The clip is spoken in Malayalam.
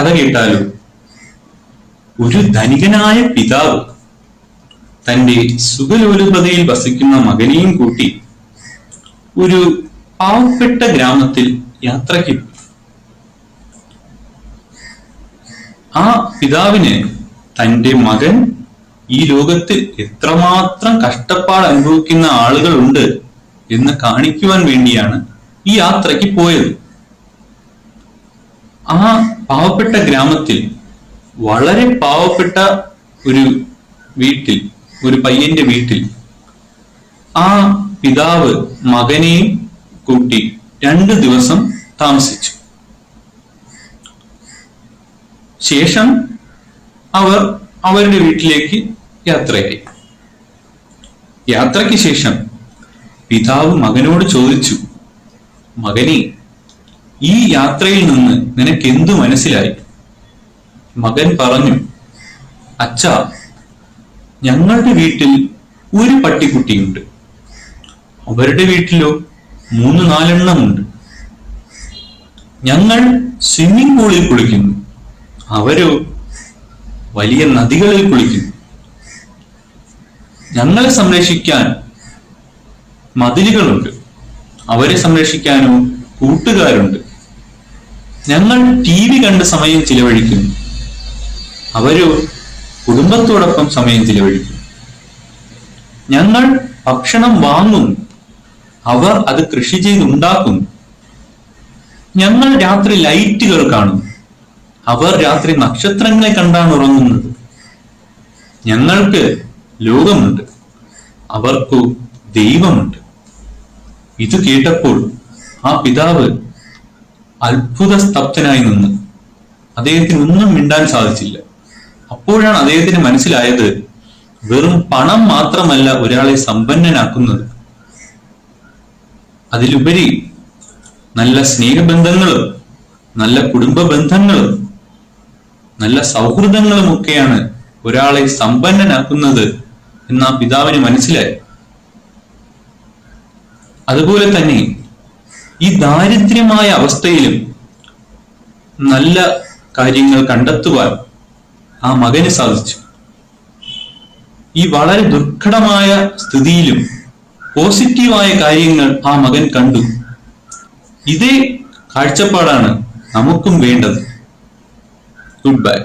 കഥ കേട്ടാലോ? ഒരു ധനികനായ പിതാവ് തന്റെ സുഖലോലുപതയിൽ വസിക്കുന്ന മകനെയും കൂട്ടി ഒരു പാവപ്പെട്ട ഗ്രാമത്തിൽ യാത്രയ്ക്ക് ആ പിതാവിന് തന്റെ മകൻ ഈ ലോകത്തിൽ എത്രമാത്രം കഷ്ടപ്പാട് അനുഭവിക്കുന്ന ആളുകളുണ്ട് എന്ന് കാണിക്കുവാൻ വേണ്ടിയാണ് ഈ യാത്രയ്ക്ക് പോയത്. പാവപ്പെട്ട ഗ്രാമത്തിൽ വളരെ പാവപ്പെട്ട ഒരു വീട്ടിൽ ഒരു പയ്യന്റെ വീട്ടിൽ ആ പിതാവ് മകനെയും കൂട്ടി രണ്ട് ദിവസം താമസിച്ചു. ശേഷം അവർ അവരുടെ വീട്ടിലേക്ക് യാത്രയായി. യാത്രയ്ക്ക് ശേഷം പിതാവ് മകനോട് ചോദിച്ചു മകനെ ഈ യാത്രയിൽ നിന്ന് നിനക്ക് എന്തു മനസ്സിലായി? മകൻ പറഞ്ഞു അച്ഛ ഞങ്ങളുടെ വീട്ടിൽ ഒരു പട്ടിക്കുട്ടിയുണ്ട്. അവരുടെ വീട്ടിലോ മൂന്ന് നാലെണ്ണമുണ്ട്. ഞങ്ങൾ സ്വിമ്മിംഗ് പൂളിൽ കുളിക്കുന്നു. അവരോ വലിയ നദികളിൽ കുളിക്കുന്നു. ഞങ്ങളെ സംരക്ഷിക്കാൻ മതിലുകളുണ്ട്. അവരെ സംരക്ഷിക്കാനോ കൂട്ടുകാരുണ്ട്. ഞങ്ങൾ ടി വി കണ്ട് സമയം ചിലവഴിക്കുന്നു അവരോ കുടുംബത്തോടൊപ്പം സമയം ചിലവഴിക്കുന്നു ഞങ്ങൾ ഭക്ഷണം വാങ്ങുന്നു അവർ അത് കൃഷി ചെയ്തുണ്ടാക്കുന്നു ഞങ്ങൾ രാത്രി ലൈറ്റുകൾ കാണുന്നു അവർ രാത്രി നക്ഷത്രങ്ങളെ കണ്ടാണ് ഉറങ്ങുന്നത്. ഞങ്ങൾക്ക് ലോകമുണ്ട്. അവർക്കു ദൈവമുണ്ട്. ഇത് കേട്ടപ്പോൾ ആ പിതാവ് അത്ഭുത സ്തബ്ധനായി നിന്ന്. അദ്ദേഹത്തിന് ഒന്നും മിണ്ടാൻ സാധിച്ചില്ല. അപ്പോഴാണ് അദ്ദേഹത്തിന് മനസ്സിലായത് വെറും പണം മാത്രമല്ല ഒരാളെ സമ്പന്നനാക്കുന്നത്. അതിലുപരി നല്ല സ്നേഹബന്ധങ്ങളും നല്ല കുടുംബ ബന്ധങ്ങളും നല്ല സൗഹൃദങ്ങളും ഒക്കെയാണ് ഒരാളെ സമ്പന്നനാക്കുന്നത് എന്ന് ആ പിതാവിന് മനസ്സിലായി. അതുപോലെ തന്നെ ഈ ദാരിദ്ര്യമായ അവസ്ഥയിലും നല്ല കാര്യങ്ങൾ കണ്ടെത്തുവാൻ ആ മകന് സാധിച്ചു. ഈ വളരെ ദുർഘടമായ സ്ഥിതിയിലും പോസിറ്റീവായ കാര്യങ്ങൾ ആ മകൻ കണ്ടു. ഇതേ കാഴ്ചപ്പാടാണ് നമുക്കും വേണ്ടത്. Good bye